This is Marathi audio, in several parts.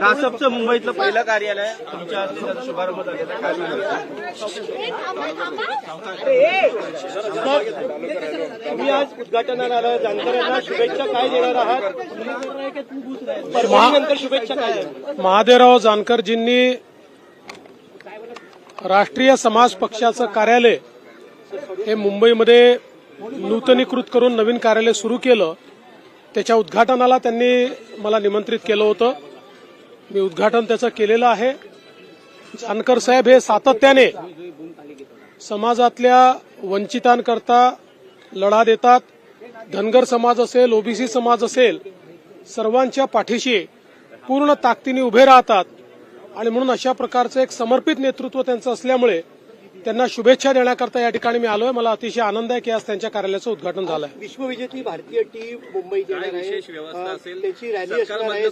रासपचं मुंबईतलं पहिलं कार्यालय तुमच्या हस्ते त्याचा शुभारंभ झालेला. काय सांगाल? तुम्ही आज उद्घाटनाला आला जानकर यांना शुभेच्छा काय देणार आहात? परभणीनंतर शुभेच्छा काय महादेवराव जानकरजींनी राष्ट्रीय समाज पक्षाचं कार्यालय हे मुंबईमध्ये नूतनीकृत करून नवीन कार्यालय सुरू केलं. त्याच्या उद्घाटनाला त्यांनी मला निमंत्रित केलं होतं. मी उद्घाटन त्याचं केलेलं आहे. जानकर साहेब हे सातत्याने समाजातल्या वंचितांकरता लढा देतात. धनगर समाज असेल ओबीसी समाज असेल सर्वांच्या पाठीशी पूर्ण ताकदीने उभे राहतात. आणि म्हणून अशा प्रकारचं एक समर्पित नेतृत्व त्यांचं असल्यामुळे त्यांना शुभेच्छा देण्याकरता या ठिकाणी मी आलोय. मला अतिशय आनंद आहे की आज त्यांच्या कार्यालयाचं उद्घाटन झालं आहे विश्वविजेती भारतीय टीम मुंबईत येणार आहे. विशेष व्यवस्था अ, असेल? त्याची रॅली असणार आहे.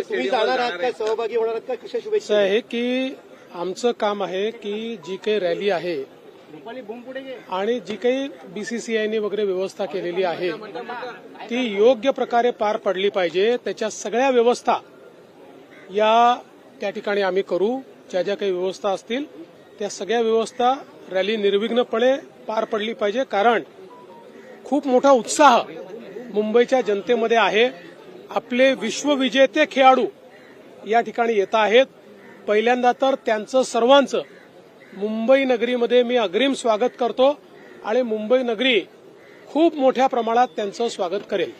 तुम्ही जाणार आहात का? सहभागी होणार आहात का? कशा शुभेच्छा आहे की आमचं काम आहे की जी काही रॅली आहे. आणि जी काही बीसीसीआयने वगैरे व्यवस्था केलेली आहे. ती योग्य प्रकारे पार पडली पाहिजे. त्याच्या सगळ्या व्यवस्था या त्या ठिकाणी आम्ही करू. ज्या ज्या काही व्यवस्था असतील त्या सगळ्या व्यवस्था रॅली निर्विघ्नपणे पार पडली पाहिजे. कारण खूप मोठा उत्साह मुंबईच्या जनतेमध्ये आहे. आपले विश्वविजेते खेळाडू या ठिकाणी येत आहेत. पहिल्यांदा तर त्यांचं सर्वांचं मुंबई नगरीमध्ये मी अग्रिम स्वागत करतो आणि मुंबई नगरी खूप मोठ्या प्रमाणात त्यांचं स्वागत करेल.